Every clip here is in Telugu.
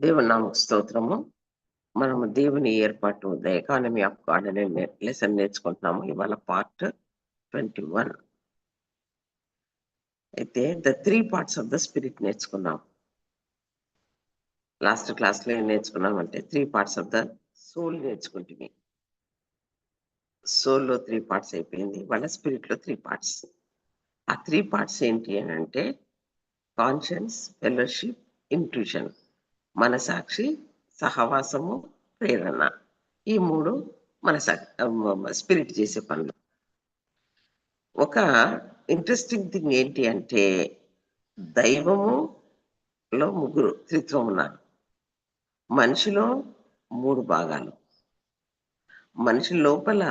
దేవుని నామకు స్తోత్రము. మనము దేవుని ఏర్పాటు ద ఎకానమీ ఆఫ్ గాడ్ అనే లెసన్ నేర్చుకుంటున్నాము. ఇవాళ పార్ట్ ట్వంటీ వన్ అయితే the three parts of the spirit నేర్చుకున్నాం. లాస్ట్ క్లాస్లో ఏం నేర్చుకున్నామంటే three parts of the soul నేర్చుకుంటుంది సోల్లో త్రీ పార్ట్స్ అయిపోయింది. వాళ్ళ స్పిరిట్లో త్రీ పార్ట్స్ ఆ త్రీ పార్ట్స్ ఏంటి అని అంటే కాన్షియన్స్ ఫెలోషిప్ ఇంట్యూషన్ మన సాక్షి సహవాసము ప్రేరణ. ఈ మూడు మన స్పిరిట్ చేసే పనులు. ఒక ఇంట్రెస్టింగ్ థింగ్ ఏంటి అంటే దైవము లో ముగ్గురు త్రిత్వం ఉన్నారు. మనిషిలో మూడు భాగాలు. మనిషి లోపల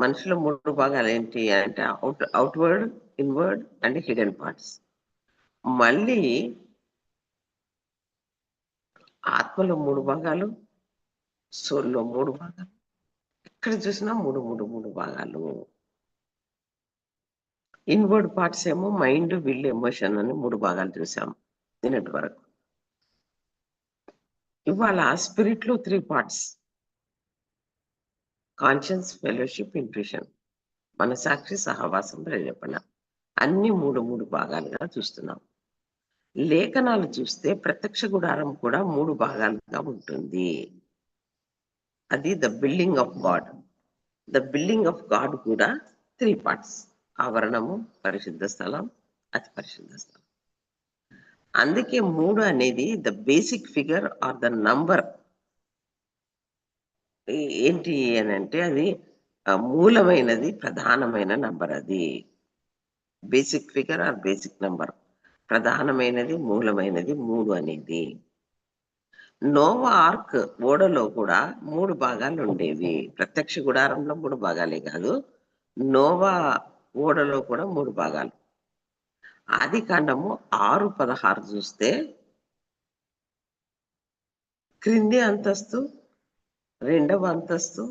మనిషిలో మూడు భాగాలు ఏంటి అంటే out outward inward and hidden parts మళ్ళీ ఆత్మలో మూడు భాగాలు సోల్లో మూడు భాగాలు. ఎక్కడ చూసినా మూడు మూడు మూడు భాగాలు. ఇన్వర్డ్ పార్ట్స్ ఏమో మైండ్ విల్ ఎమోషన్ అని మూడు భాగాలు చూసాం నిన్నటి వరకు. ఇవాళ స్పిరిట్లో three parts conscience fellowship intuition మన సాక్షి సహవాసం ప్రేరేపణ. అన్ని మూడు మూడు భాగాలుగా చూస్తున్నాం. లేఖనాలు చూస్తే ప్రత్యక్ష గుడారం కూడా మూడు భాగాలుగా ఉంటుంది. అది the building of God the building of God కూడా త్రీ పార్ట్స్ ఆవరణము పరిశుద్ధ స్థలం అతి పరిశుద్ధ స్థలం. అందుకే మూడు అనేది the basic figure or the number ఏంటి అని అంటే అది మూలమైనది ప్రధానమైన నంబర్ అది. Basic figure or basic number ప్రధానమైనది మూలమైనది మూడు అనేది. నోవా ఆర్క్ ఓడలో కూడా మూడు భాగాలు ఉండేవి. ప్రత్యక్ష గుడారంలో మూడు భాగాలే కాదు నోవా ఓడలో కూడా మూడు భాగాలు. ఆది కాండము ఆరు పదహారు చూస్తే క్రింది అంతస్తు రెండవ అంతస్తు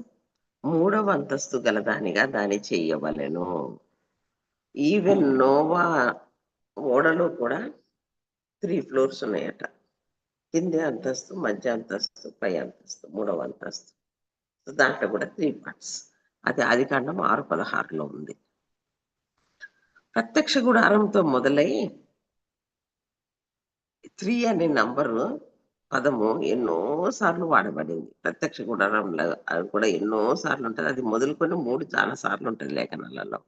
మూడవ అంతస్తు గలదానిగా దాన్ని చెయ్యవలెను ఈవెన్ నోవా ఓడలో కూడా త్రీ ఫ్లోర్స్ ఉన్నాయట. కింది అంతస్తు మధ్య అంతస్తు పై అంతస్తు మూడవ అంతస్తు. దాంట్లో కూడా త్రీ పార్ట్స్ అది ఆది కాండం ఆరు పదహారులో ఉంది. ప్రత్యక్ష గుడారంతో మొదలై త్రీ అనే నంబరు పదము ఎన్నో సార్లు వాడబడింది. ప్రత్యక్ష గుడారంలో అది కూడా ఎన్నో సార్లు ఉంటుంది. అది మొదలుకొని మూడు చాలా సార్లు ఉంటుంది లేఖనాలలో.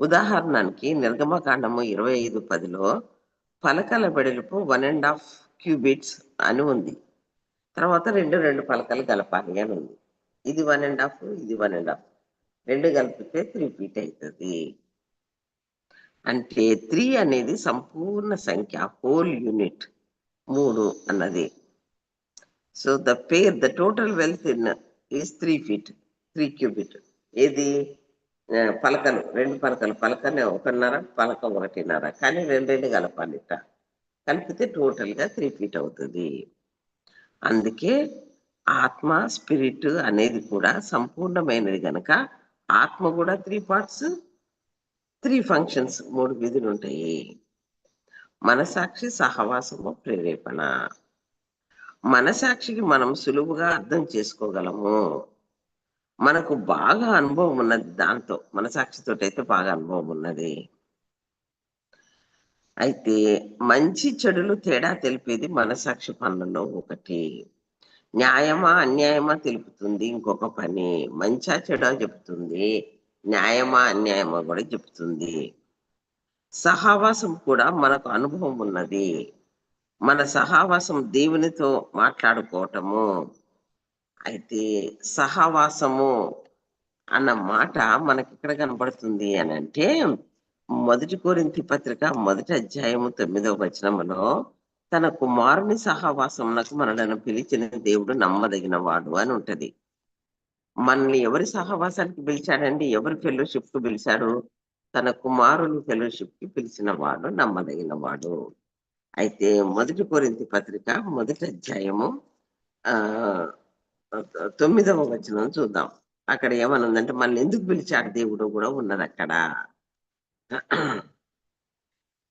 ఉదాహరణకి నిర్గమకాండము ఇరవై ఐదు పదిలో పలకల వెడల్పు వన్ అండ్ హాఫ్ క్యూబిట్స్ అని ఉంది. తర్వాత రెండు రెండు పలకలు కలపాలి అని ఉంది. ఇది వన్ అండ్ హాఫ్ ఇది వన్ అండ్ హాఫ్ రెండు కలిపితే త్రీ ఫీట్ అవుతుంది. అంటే త్రీ అనేది సంపూర్ణ సంఖ్య హోల్ యూనిట్ మూడు అన్నది. So the pair the total width in is three feet three cubit ఏది? పలకలు రెండు పలకలు పలకనే ఒకటిన్నర పలక ఒకటిన్నర. కానీ రెండు రెండు కలపాలిట కలిపితే టోటల్గా త్రీ ఫీట్ అవుతుంది. అందుకే ఆత్మ స్పిరిట్ అనేది కూడా సంపూర్ణమైనది కనుక ఆత్మ కూడా త్రీ పార్ట్స్ త్రీ ఫంక్షన్స్ మూడు విధులు ఉంటాయి. మనసాక్షి సహవాసము ప్రేరేపణ. మనసాక్షికి మనం సులువుగా అర్థం చేసుకోగలము. మనకు బాగా అనుభవం ఉన్నది దాంతో మనసాక్షితో అయితే బాగా అనుభవం ఉన్నది. అయితే మంచి చెడులు తేడా తెలిపేది మనసాక్షి పనులలో ఒకటి. న్యాయమా అన్యాయమా తెలుపుతుంది ఇంకొక పని. మంచా చెడా చెప్తుంది న్యాయమా అన్యాయమా కూడా చెప్తుంది సహవాసం కూడా మనకు అనుభవం ఉన్నది. మన సహవాసం దేవునితో మాట్లాడుకోవటము. అయితే సహవాసము అన్న మాట మనకి ఎక్కడ కనబడుతుంది అని అంటే మొదటి కోరింతి పత్రిక మొదటి అధ్యాయము తొమ్మిదవ వచనములో తన కుమారుని సహవాసమునకు మనలను పిలిచిన దేవుడు నమ్మదగిన వాడు అని ఉంటది. మనల్ని ఎవరి సహవాసానికి పిలిచాడండి? ఎవరి ఫెలోషిప్కు పిలిచాడు తన కుమారుని ఫెలోషిప్కి పిలిచిన వాడు నమ్మదగిన వాడు. అయితే మొదటి కోరింతి పత్రిక మొదటి అధ్యాయము ఆ తొమ్మిదవ వచనం చూద్దాం. అక్కడ ఏమనుందంటే మనల్ని ఎందుకు పిలిచాడు దేవుడు కూడా ఉన్నది అక్కడ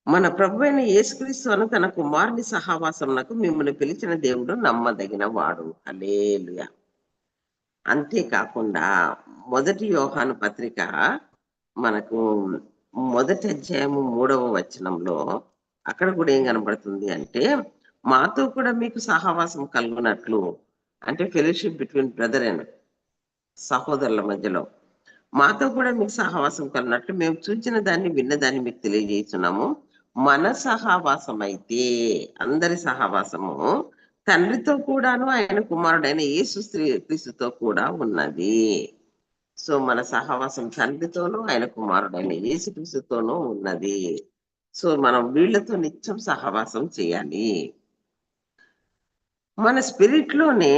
మన ప్రభు అయిన యేసుక్రీస్తు తన కుమారుని సహవాసమునకు మిమ్మల్ని పిలిచిన దేవుడు నమ్మదగిన వాడు అలేలుయ అంతేకాకుండా మొదటి యోహాను పత్రిక మనకు మొదటి అధ్యాయము మూడవ వచనంలో అక్కడ కూడా ఏం కనబడుతుంది అంటే మాతో కూడా మీకు సహవాసం కలుగునట్లు అంటే ఫెలోషిప్ బిట్వీన్ బ్రదర్ అండ్ సహోదరుల మధ్యలో. మాతో కూడా మీకు సహవాసం కలిగినట్లు మేము చూచిన దాన్ని విన్న దాన్ని మీకు తెలియజేస్తున్నాము. మన సహవాసం అయితే అందరి సహవాసము తండ్రితో కూడాను ఆయన కుమారుడైన యేసు స్త్రీ క్రీస్తుతో కూడా ఉన్నది. సో మన సహవాసం తండ్రితోనూ ఆయన కుమారుడైన యేసు క్రీస్తుతోనూ ఉన్నది. సో మనం వీళ్ళతో నిత్యం సహవాసం చేయాలి. మన స్పిరిట్లోనే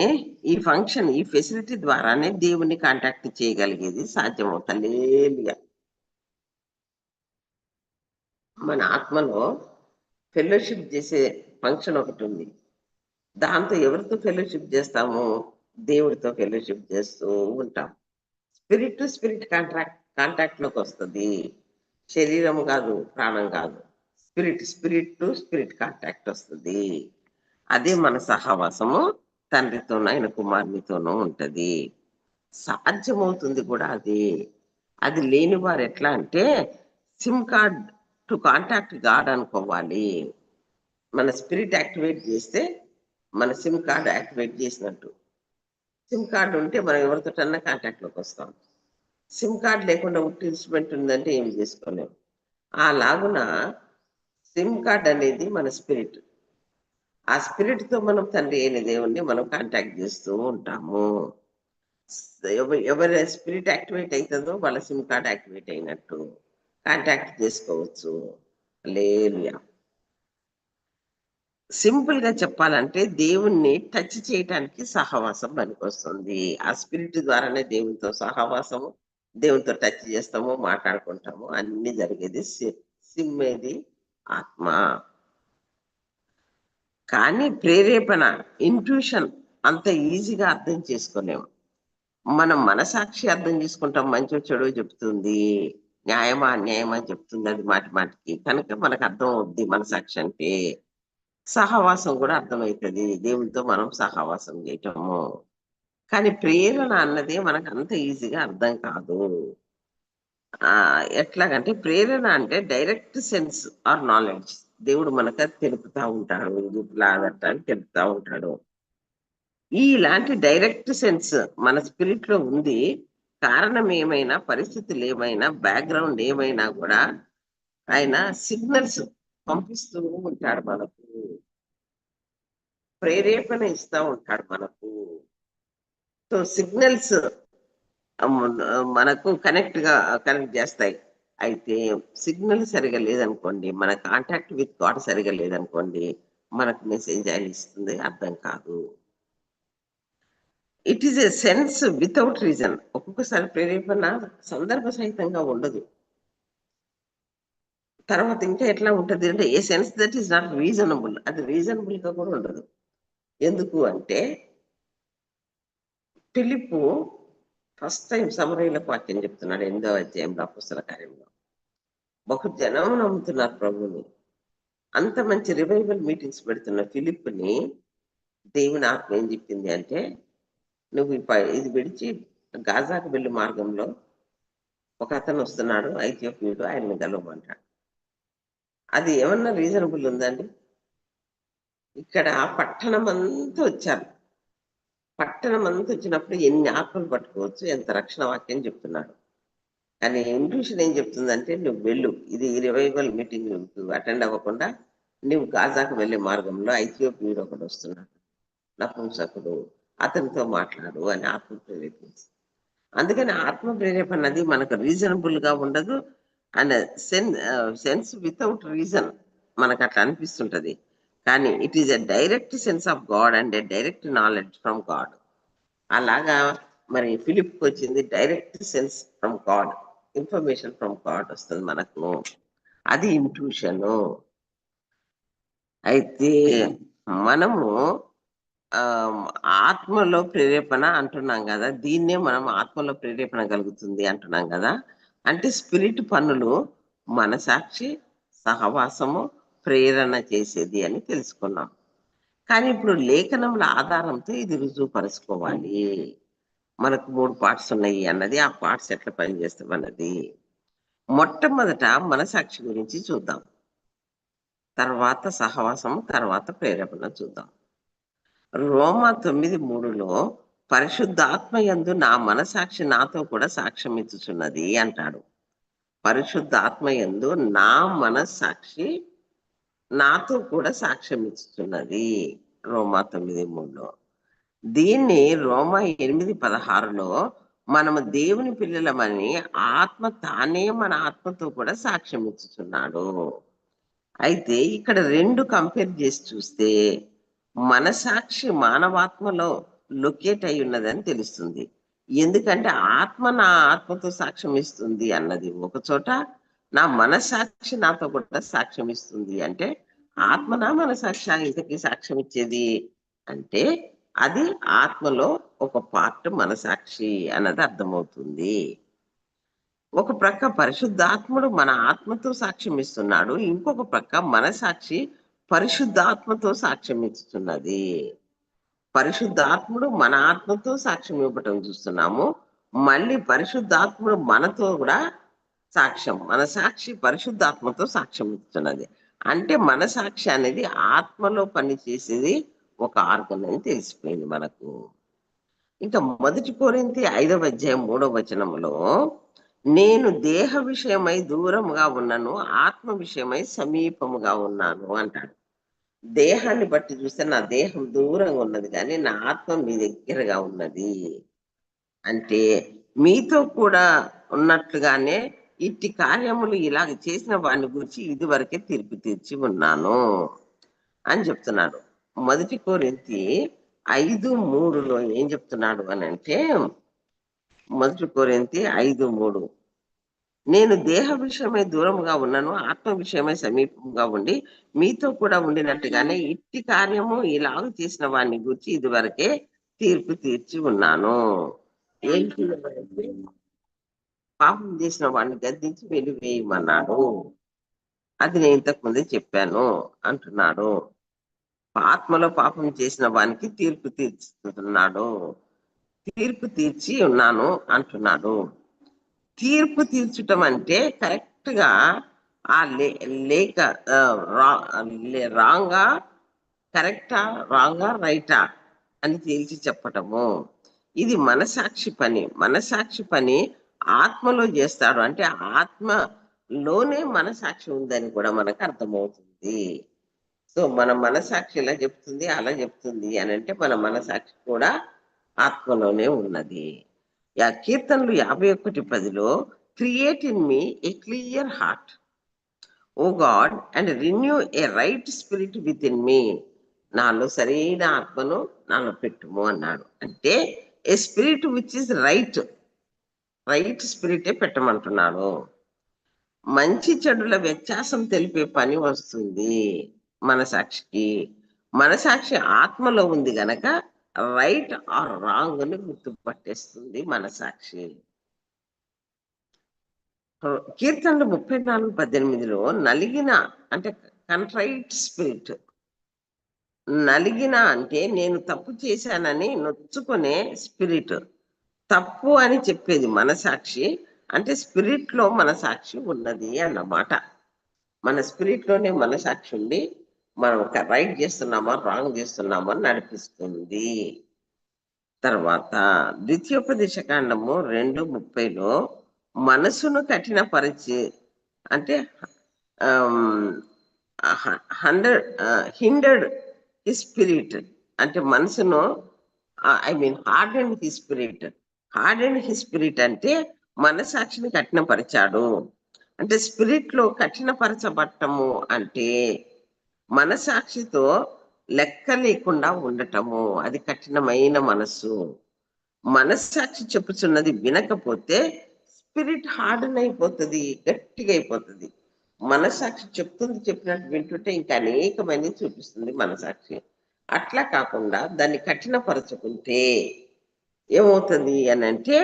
ఈ ఫంక్షన్ ఈ ఫెసిలిటీ ద్వారానే దేవుని కాంటాక్ట్ చేయగలిగేది సాధ్యమవుతలేలుగా మన ఆత్మలో ఫెలోషిప్ చేసే ఫంక్షన్ ఒకటి ఉంది. దాంతో ఎవరితో ఫెలోషిప్ చేస్తాము దేవుడితో ఫెలోషిప్ చేస్తూ ఉంటాం. స్పిరిట్ టు స్పిరిట్ కాంట్రాక్ట్ కాంటాక్ట్లోకి వస్తుంది. శరీరం కాదు ప్రాణం కాదు. Spirit spirit to spirit contact వస్తుంది. అదే మన సహవాసము తండ్రితోనూ ఆయన కుమారునితోనూ ఉంటది. సాధ్యమవుతుంది కూడా అది. అది లేని వారు ఎట్లా అంటే SIM card to contact God అనుకోవాలి. మన స్పిరిట్ యాక్టివేట్ చేస్తే మన సిమ్ కార్డ్ యాక్టివేట్ చేసినట్టు. సిమ్ కార్డు ఉంటే మనం ఎవరితోటన్నా కాంటాక్ట్లోకి వస్తాం. సిమ్ కార్డ్ లేకుండా ఉట్టి ఇన్స్ట్రుమెంట్ ఉందంటే ఏం చేసుకోలేము అలాగున సిమ్ కార్డ్ అనేది మన స్పిరిట్. ఆ స్పిరిట్తో మనం తండ్రి అయిన దేవుణ్ణి మనం కాంటాక్ట్ చేస్తూ ఉంటాము. ఎవరి స్పిరిట్ యాక్టివేట్ అవుతుందో వాళ్ళ సిమ్ కార్డ్ యాక్టివేట్ అయినట్టు కాంటాక్ట్ చేసుకోవచ్చు. లేలుయా సింపుల్గా చెప్పాలంటే దేవుణ్ణి టచ్ చేయటానికి సహవాసం పనికొస్తుంది. ఆ స్పిరిట్ ద్వారానే దేవునితో సహవాసము దేవునితో టచ్ చేస్తాము మాట్లాడుకుంటాము. అన్ని జరిగేది సి- సిమ్ ఆత్మ. కానీ ప్రేరేపణ ఇంట్యూషన్ అంత ఈజీగా అర్థం చేసుకోలేము. మనం మనసాక్షి అర్థం చేసుకుంటాం మంచి చెడు చెప్తుంది న్యాయమా అన్యాయమా చెప్తుంది అది మాటి మాటికి. కనుక మనకు అర్థం అవుద్ది మనసాక్షి అంటే సహవాసం కూడా అర్థమవుతుంది. దేవునితో మనం సహవాసం చేయటము. కానీ ప్రేరణ అన్నది మనకు అంత ఈజీగా అర్థం కాదు. ఆ ఎట్లాగంటే ప్రేరణ అంటే డైరెక్ట్ సెన్స్ ఆర్ నాలెడ్జ్. దేవుడు మనకు తెలుపుతా ఉంటాడు ఇది అని తెలుపుతా ఉంటాడు. ఈ ఇలాంటి డైరెక్ట్ సెన్స్ మన స్పిరిట్లో ఉంది. కారణం ఏమైనా పరిస్థితులు ఏమైనా బ్యాక్గ్రౌండ్ ఏమైనా కూడా ఆయన సిగ్నల్స్ పంపిస్తూ ఉంటాడు మనకు. ప్రేరేపణ ఇస్తా ఉంటాడు మనకు. సో సిగ్నల్స్ మనకు కనెక్ట్గా కనెక్ట్ చేస్తాయి. అయితే సిగ్నల్ సరిగా లేదనుకోండి మన కాంటాక్ట్ విత్ గాడ్ సరిగా లేదనుకోండి మనకు మెసేజ్ ఆయన ఇస్తుంది అర్థం కాదు. It is a sense without reason ఒక్కొక్కసారి ప్రేరేపణ సందర్భ సహితంగా ఉండదు. తర్వాత ఇంకా ఎట్లా ఉంటుంది అంటే a sense that is not reasonable అది రీజనబుల్గా కూడా ఉండదు. ఎందుకు అంటే పిలుపు ఫస్ట్ టైం సమరయులకు వాక్యం చెప్తున్నాడు ఎనిమిదో అధ్యాయంలో అపుస్తల కార్యంలో. బహు జనం నమ్ముతున్నారు ప్రభుని అంత మంచి రివైవల్ మీటింగ్స్ పెడుతున్న ఫిలిప్ని దేవుని ఆత్మ ఏం చెప్పింది అంటే నువ్వు ఇది విడిచి గాజాకు వెళ్ళి మార్గంలో ఒక అతను వస్తున్నాడు ఐథియోపియుడు ఆయన్ని గెలవమంటాడు అది ఏమన్నా రీజనబుల్ ఉందండి ఇక్కడ పట్టణం అంతా వచ్చారు. పట్టణం అంతా వచ్చినప్పుడు ఎన్ని ఆకులు పట్టుకోవచ్చు ఎంత రక్షణ వాక్యం చెప్తున్నాడు. కానీ ఇంట్యూషన్ ఏం చెప్తుందంటే నువ్వు వెళ్ళు. ఇది రివైవల్ మీటింగ్. నువ్వు అటెండ్ అవ్వకుండా నువ్వు గాజాకు వెళ్ళే మార్గంలో ఐథియోపియుడు ఒకడు వస్తున్నాడు. నపుంసకుడు. అతనితో మాట్లాడు అని ఆత్మ ప్రేరేపించి అందుకని ఆత్మ ప్రేరేపణ మనకు రీజనబుల్గా ఉండదు. అండ్ సెన్ సెన్స్ వితౌట్ రీజన్ మనకు అట్లా అనిపిస్తుంటది. కానీ it is a direct sense of God and a direct knowledge from God అలాగా మరి ఫిలిప్ వచ్చింది direct sense from God information from God వస్తుంది మనకు. అది ఇంట్యూషన్ అయితే మనము ఆత్మలో ప్రేరేపణ అంటున్నాం కదా. దీన్నే మనం ఆత్మలో ప్రేరేపణ కలుగుతుంది అంటున్నాం కదా. అంటే స్పిరిట్ పనులు మనసాక్షి సహవాసము ప్రేరణ చేసేది అని తెలుసుకున్నాం. కానీ ఇప్పుడు లేఖనముల ఆధారంతో ఇది రుజువుపరుచుకోవాలి మనకు మూడు పార్ట్స్ ఉన్నాయి అన్నది ఆ పార్ట్స్ ఎట్లా పనిచేస్తాం అన్నది. మొట్టమొదట మనసాక్షి గురించి చూద్దాం. తర్వాత సహవాసము తర్వాత ప్రేరేపణ చూద్దాం. రోమా తొమ్మిది మూడులో పరిశుద్ధాత్మ యందు నా మనసాక్షి నాతో కూడా సాక్ష్యం ఇచ్చుచున్నది అంటాడు. పరిశుద్ధాత్మ యందు నా మనస్సాక్షి నాతో కూడా సాక్ష్యం ఇస్తున్నది రోమా తొమ్మిది మూడులో. దీన్ని రోమా ఎనిమిది పదహారులో మనము దేవుని పిల్లలమని ఆత్మ తానే మన ఆత్మతో కూడా సాక్ష్యం ఇచ్చుతున్నాడు అయితే ఇక్కడ రెండు కంపేర్ చేసి చూస్తే మన సాక్షి మానవాత్మలో లొకేట్ అయి ఉన్నదని తెలుస్తుంది. ఎందుకంటే ఆత్మ నా ఆత్మతో సాక్ష్యం ఇస్తుంది అన్నది ఒక చోట నా మనసాక్షి నాతో కూడా సాక్ష్యం ఇస్తుంది అంటే ఆత్మన మన మనసాక్షి సాక్ష్యం ఇచ్చేది? అంటే అది ఆత్మలో ఒక పార్ట్ మన సాక్షి అన్నది అర్థమవుతుంది. ఒక ప్రక్క పరిశుద్ధాత్ముడు మన ఆత్మతో సాక్ష్యం ఇస్తున్నాడు ఇంకొక ప్రక్క మన సాక్షి పరిశుద్ధాత్మతో సాక్ష్యం ఇస్తున్నది. పరిశుద్ధాత్ముడు మన ఆత్మతో సాక్ష్యం ఇవ్వటం చూస్తున్నాము మళ్ళీ పరిశుద్ధాత్ముడు మనతో కూడా సాక్ష్యం మన సాక్షి పరిశుద్ధాత్మతో సాక్ష్యం ఇస్తున్నది. అంటే మన సాక్షి అనేది ఆత్మలో పనిచేసేది ఒక ఆర్గన్ అని తెలిసిపోయింది మనకు. ఇంకా మొదటి కోరింది ఐదవ అధ్యాయం మూడవ వచనంలో నేను దేహ విషయమై దూరముగా ఉన్నాను ఆత్మ విషయమై సమీపముగా ఉన్నాను అంటాడు. దేహాన్ని బట్టి చూస్తే నా దేహం దూరంగా ఉన్నది కానీ నా ఆత్మ మీ దగ్గరగా ఉన్నది. అంటే మీతో కూడా ఉన్నట్లుగానే ఇట్టి కార్యములు ఇలాగ చేసిన వాడిని గురించి ఇది వరకే తీర్పు తీర్చి ఉన్నాను అని చెప్తున్నాడు. మొదటి కోరింతి ఐదు మూడులో ఏం చెప్తున్నాడు అని అంటే మొదటి కోరింతి ఐదు మూడు. నేను దేహ విషయమే దూరముగా ఉన్నాను ఆత్మ విషయమే సమీపంగా ఉండి మీతో కూడా ఉండినట్టుగానే ఇట్టి కార్యము ఇలాగ చేసిన వాడిని గురించి ఇది వరకే తీర్పు తీర్చి ఉన్నాను. ఏంటి? పాపం చేసిన వాడిని గద్దించి వెలివేయమన్నాడు అది నేను ఇంతకుముందే చెప్పాను అంటున్నాడు. ఆత్మలో పాపం చేసిన వానికి తీర్పు తీర్చుతున్నాడు. తీర్పు తీర్చి ఉన్నాను అంటున్నాడు. తీర్పు తీర్చటం అంటే కరెక్ట్గా ఆ లే లేక రా- రాంగా కరెక్టా రాంగా రైటా అని తేల్చి చెప్పటము. ఇది మనసాక్షి పని. మనసాక్షి పని ఆత్మలో చేస్తాడు. అంటే ఆత్మలోనే మనసాక్షి ఉందని కూడా మనకు అర్థమవుతుంది. సో మన మనసాక్షి ఇలా చెప్తుంది అలా చెప్తుంది అని అంటే మన మనసాక్షి కూడా ఆత్మలోనే ఉన్నది. యా కీర్తనలు యాభై ఒకటి పదిలో create in me a clear heart. O God and renew a right spirit within me. నాలో సరైన ఆత్మను నాలో పెట్టుము అన్నాడు. అంటే a spirit which is right right స్పిరిటే పెట్టమంటున్నాను. మంచి చెడుల వ్యత్యాసం తెలిపే పని వస్తుంది మనసాక్షికి. మనసాక్షి ఆత్మలో ఉంది గనక రైట్ ఆర్ రాంగ్ని గుర్తుపట్టేస్తుంది మనసాక్షి. కీర్తనలు ముప్పై నాలుగు పద్దెనిమిదిలో నలిగిన అంటే కంట్రైట్ స్పిరిట్. నలిగిన అంటే నేను తప్పు చేశానని నొచ్చుకునే స్పిరిట్. తప్పు అని చెప్పేది మనసాక్షి. అంటే స్పిరిట్లో మనసాక్షి ఉన్నది అన్నమాట. మన స్పిరిట్లోనే మనసాక్షి ఉండి మనం రైట్ చేస్తున్నామా రాంగ్ చేస్తున్నామా అని నడిపిస్తుంది. తర్వాత ద్వితీయోపదేశ కాండము రెండు ముప్పైలో మనసును కఠినపరిచి అంటే హండ్రెడ్ హిండర్డ్ హిస్ స్పిరిట్ అంటే మనసును I mean hard and his spirit harden he spirit అంటే మనసాక్షిని కఠినపరిచాడు. అంటే స్పిరిట్లో కఠినపరచబట్టము అంటే మనసాక్షితో లెక్క లేకుండా ఉండటము. అది కఠినమైన మనస్సు. మనస్సాక్షి చెప్పుచున్నది వినకపోతే స్పిరిట్ హార్డన్ అయిపోతుంది గట్టిగా అయిపోతుంది మనసాక్షి చెప్తుంది చెప్పినట్టు వింటుంటే ఇంకా అనేకమైనది చూపిస్తుంది మనసాక్షి అట్లా కాకుండా దాన్ని కఠినపరచుకుంటే ఏమవుతుంది అని అంటే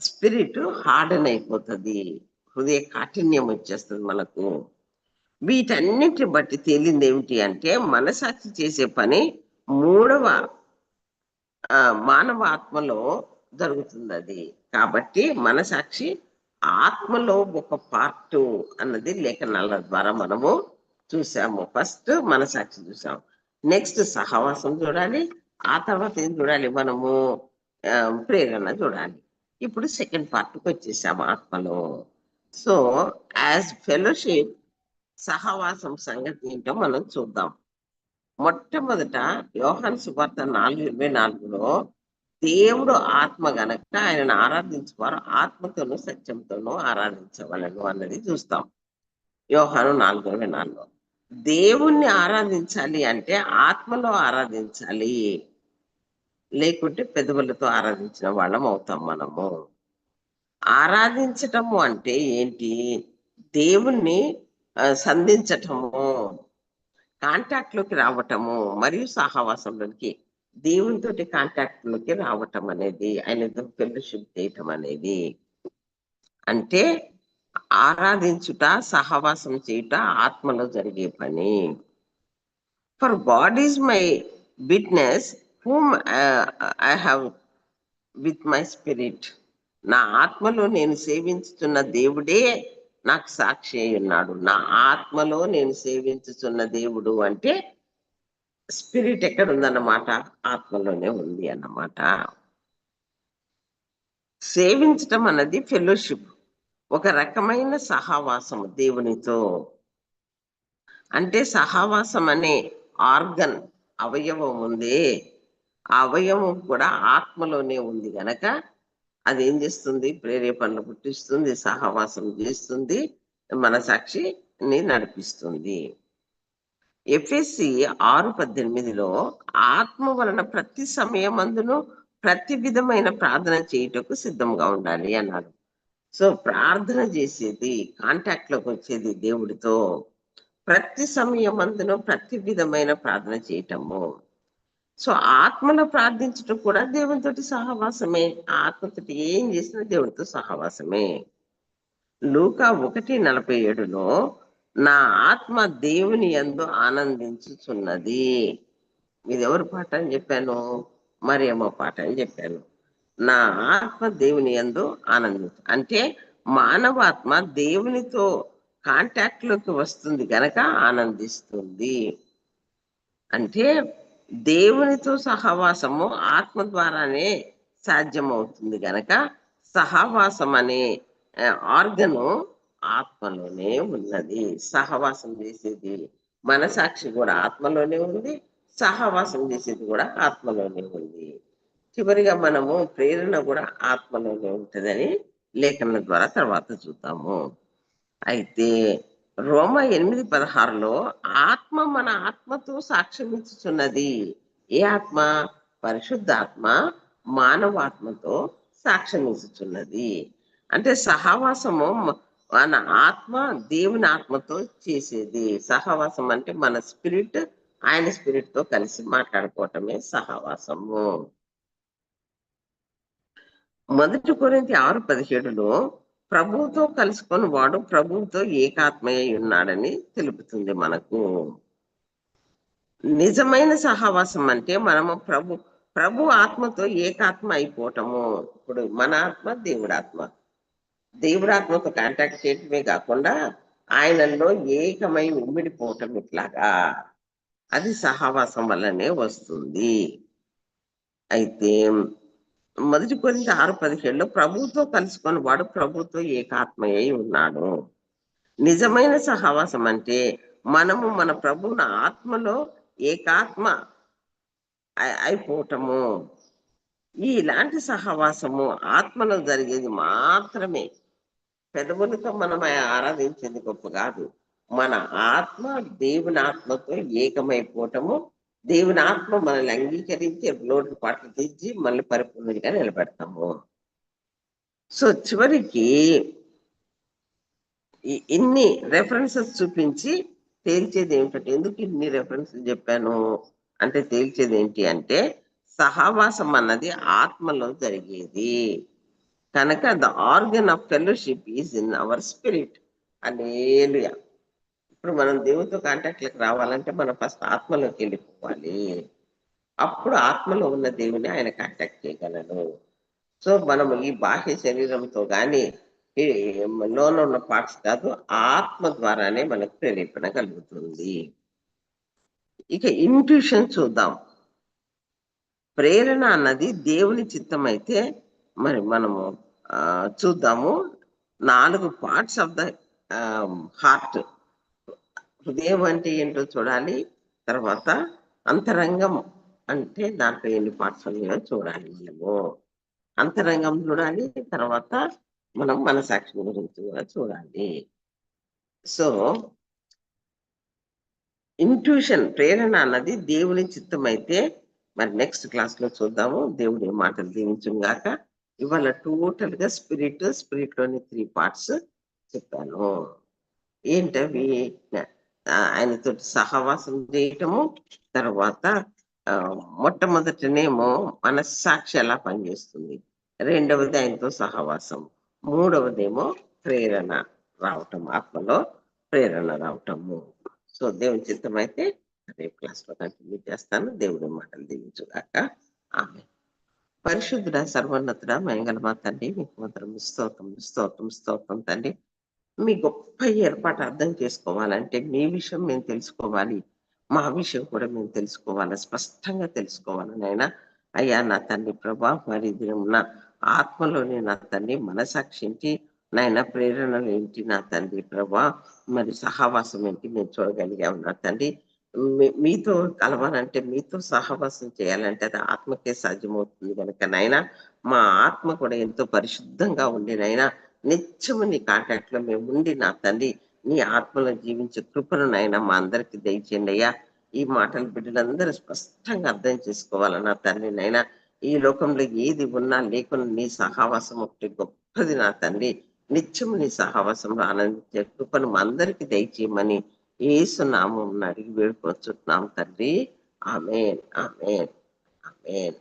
స్పిరిట్ హార్డన్ అయిపోతుంది. హృదయ కాఠిన్యం వచ్చేస్తుంది మనకు. వీటన్నిటిని బట్టి తేలింది ఏమిటి అంటే మనసాక్షి చేసే పని మూడవ మానవాత్మలో మానవ ఆత్మలో జరుగుతుంది అది కాబట్టి మనసాక్షి ఆత్మలో ఒక పార్ట్ అన్నది లేఖనాల ద్వారా మనము చూసాము. ఫస్ట్ మనసాక్షి చూసాము. నెక్స్ట్ సహవాసం చూడాలి. ఆ తర్వాత ఏం చూడాలి మనము? ప్రేరణ చూడాలి. ఇప్పుడు సెకండ్ పార్ట్కి వచ్చేసాము ఆత్మలో. సో యాజ్ ఫెలోషిప్ సహవాసం సంగతి ఏంటో మనం చూద్దాం. మొట్టమొదట యోహన్ సువార్త నాలుగు ఇరవై నాలుగులో దేవుడు ఆత్మ గనక ఆయనను ఆరాధించువారు ఆత్మతోనూ సత్యంతోనూ ఆరాధించవలను అన్నది చూస్తాం. యోహాను నాలుగు ఇరవై నాలుగు దేవుణ్ణి ఆరాధించాలి అంటే ఆత్మలో ఆరాధించాలి. లేకుంటే పెదవులతో ఆరాధించిన వాళ్ళం అవుతాం మనము. ఆరాధించటము అంటే ఏంటి? దేవుణ్ణి సంధించటము కాంటాక్ట్లోకి రావటము మరియు సహవాసంలోకి దేవునితోటి కాంటాక్ట్లోకి రావటం అనేది ఆయనతో ఫెలోషిప్ చేయటం అనేది. అంటే ఆరాధించుట సహవాసం చేయుట ఆత్మలో జరిగే పని. For God is my witness whom I have with my spirit నా ఆత్మలో నేను సేవించుతున్న దేవుడే నాకు సాక్షి అయి ఉన్నాడు. నా ఆత్మలో నేను సేవించుతున్న దేవుడు అంటే స్పిరిట్ ఎక్కడ ఉందన్నమాట? ఆత్మలోనే ఉంది అన్నమాట. సేవించటం అన్నది ఫెలోషిప్ ఒక రకమైన సహవాసం దేవునితో. అంటే సహవాసం అనే ఆర్గన్ అవయవం ఉంది. ఆ అవయవం కూడా ఆత్మలోనే ఉంది గనక అది ఏం చేస్తుంది? ప్రేరేపణలు పుట్టిస్తుంది సహవాసం చేస్తుంది మన సాక్షిని నడిపిస్తుంది. ఎఫ్ఎస్సి ఆరు పద్దెనిమిదిలో ఆత్మ వలన ప్రతి సమయమందును ప్రతి విధమైన ప్రార్థన చేయుటకు సిద్ధంగా ఉండాలి అన్నాడు. సో ప్రార్థన చేసేది కాంటాక్ట్లోకి వచ్చేది దేవుడితో ప్రతి సమయమందును ప్రతి విధమైన ప్రార్థన చేయటము. సో ఆత్మలో ప్రార్థించటం కూడా దేవునితోటి సహవాసమే. ఆత్మతోటి ఏం చేసినా దేవునితో సహవాసమే. లూకా ఒకటి నలభై ఏడులో నా ఆత్మ దేవుని యందు ఆనందించుచున్నది. ఇది ఎవరి పాట అని చెప్పాను? మరియమ్మ పాట అని చెప్పాను. నా ఆత్మ దేవుని యందు ఆనందించు అంటే మానవాత్మ దేవునితో కాంటాక్ట్లోకి వస్తుంది గనక ఆనందిస్తుంది. అంటే దేవునితో సహవాసము ఆత్మ ద్వారానే సాధ్యమవుతుంది గనక సహవాసం అనే ఆర్గను ఆత్మలోనే ఉన్నది. సహవాసం చేసేది మనసాక్షి కూడా ఆత్మలోనే ఉంది సహవాసం చేసేది కూడా ఆత్మలోనే ఉంది. చివరిగా మనము ప్రేరణ కూడా ఆత్మలోనే ఉంటుందని లేఖన ద్వారా తర్వాత చూద్దాము. అయితే రోమ ఎనిమిది పదహారులో ఆత్మ మన ఆత్మతో సాక్ష్యం ఇచ్చుచున్నది ఏ ఆత్మ? పరిశుద్ధాత్మ మానవాత్మతో సాక్ష్యం ఇచ్చుచున్నది అంటే సహవాసము మన ఆత్మ దేవుని ఆత్మతో చేసేది. సహవాసం అంటే మన స్పిరిట్ ఆయన స్పిరిట్తో కలిసి మాట్లాడుకోవటమే సహవాసము. మొదటి కొరింత ఆరు పదిహేడులో ప్రభువుతో కలుసుకొని వాడు ప్రభువుతో ఏకాత్మయ్య ఉన్నాడని తెలుపుతుంది మనకు. నిజమైన సహవాసం అంటే మనము ప్రభు ప్రభు ఆత్మతో ఏకాత్మ అయిపోవటము. ఇప్పుడు మన ఆత్మ దేవుడాత్మ. దేవుడాత్మతో కాంటాక్ట్ చేయటమే కాకుండా ఆయనలో ఏకమై ఉమ్మిడిపోవటం ఇట్లాగా. అది సహవాసం వల్లనే వస్తుంది. అయితే మొదటి కొరింథీ ఆరు పదిహేడులో ప్రభుత్వం కలుసుకొని వాడు ప్రభుతో ఏకాత్మయ్య ఉన్నాడు. నిజమైన సహవాసం అంటే మనము మన ప్రభువున ఆత్మలో ఏకాత్మ అయిపోవటము ఇలాంటి సహవాసము ఆత్మలో జరిగేది మాత్రమే. పెదవులతో మనం ఆరాధించేది గొప్ప కాదు. మన ఆత్మ దేవుని ఆత్మతో ఏకమైపోవటము దేవుని ఆత్మ మనల్ని అంగీకరించి నోటి పాటలు తెచ్చి మళ్ళీ పరిపూర్ణంగా నిలబెడతాము. సో చివరికి ఇన్ని రెఫరెన్సెస్ చూపించి తేల్చేది ఏమిటంటే ఎందుకు ఇన్ని రెఫరెన్సెస్ చెప్పాను అంటే తేల్చేది ఏంటి అంటే సహవాసం అన్నది ఆత్మలో జరిగేది. కనుక the organ of fellowship is in our spirit అనేలుయా ఇప్పుడు మనం దేవుడితో కాంటాక్ట్‌లోకి రావాలంటే మనం ఫస్ట్ ఆత్మలోకి వెళ్ళిపోవాలి. అప్పుడు ఆత్మలో ఉన్న దేవుని ఆయన కాంటాక్ట్ చేయగలడు. సో, మనం ఈ బాహ్య శరీరంతో కానీ లోన ఉన్న పార్ట్స్ కాదు. ఆత్మ ద్వారానే మనకు ప్రేరేపణ కలుగుతుంది. ఇక ఇంట్యూషన్ చూద్దాం. ప్రేరణ అన్నది దేవుని చిత్తం అయితే మరి మనము చూద్దాము. నాలుగు పార్ట్స్ ఆఫ్ ద హార్ట్. హృదయం అంటే ఏంటో చూడాలి. తర్వాత అంతరంగం అంటే దాంట్లో ఎన్ని పార్ట్స్ ఉన్నాయో చూడాలి మనము. అంతరంగం చూడాలి. తర్వాత మనం మనసాక్షి గురించి కూడా చూడాలి. సో ఇంట్యూషన్ ప్రేరణ అన్నది దేవుని చిత్తమైతే మరి నెక్స్ట్ క్లాస్‌లో చూద్దాము. దేవుడి మాటలు దీవించం గాక. ఇవాళ టోటల్‌గా స్పిరిట్, స్పిరిట్‌లోని త్రీ పార్ట్స్ చెప్పాను. ఏంటవి? ఆయనతో సహవాసం చేయటము. తర్వాత ఆహ్, మొట్టమొదటనేమో మనస్సాక్షి ఎలా పనిచేస్తుంది. రెండవది ఆయనతో సహవాసం. మూడవదేమో ప్రేరణ రావటం. ఆత్మలో ప్రేరణ రావటము. సో, దేవుని చిత్తమైతే రేపు క్లాస్‌లో కంటిన్యూ చేస్తాను. దేవుడి మాటలు దీవించుగాక ఆమె పరిశుద్ధుడ సర్వోన్నతుడ సర్వోన్నతుడా, తండ్రి మీకు మాత్రం స్తోత్రం, స్తోత్రం, స్తోత్రం తండ్రి. మీ గొప్ప ఏర్పాటు అర్థం చేసుకోవాలంటే మీ విషయం మేము తెలుసుకోవాలి. మా విషయం కూడా మేము తెలుసుకోవాలి. స్పష్టంగా తెలుసుకోవాలి నాయన అయ్యా నా తండ్రి ప్రభా! మరి దినమున ఆత్మలోని నా తల్లి మనసాక్షింటి నాయన ప్రేరణలు ఏంటి నా తండ్రి ప్రభా! మరి సహవాసం ఏంటి మేము చూడగలిగాము నా తండ్రి. మీతో కలవాలంటే మీతో సహవాసం చేయాలంటే అది ఆత్మకే సాధ్యమవుతుంది కనుక నాయనా, మా ఆత్మ కూడా ఎంతో పరిశుద్ధంగా ఉండి నాయనా, నిత్యము నీ కాంటాక్ట్‌లో మేము ఉండి నా తండ్రి, నీ ఆత్మలో జీవించే కృపను నాయన మా అందరికి దయచేయండి అయ్యా. ఈ మాటలు బిడ్డలందరూ స్పష్టంగా అర్థం చేసుకోవాలి నా తండ్రి నాయన ఈ లోకంలో ఏది ఉన్నా లేకున్నా నీ సహవాసం ఒకటి గొప్పది నా తండ్రి. నిత్యం నీ సహవాసంలో ఆనందించే కృపను మా అందరికి దయచేయమని ఏసునామం నామమున అడిగి వేడుకొనుచున్నాము తండ్రి. Amen amen amen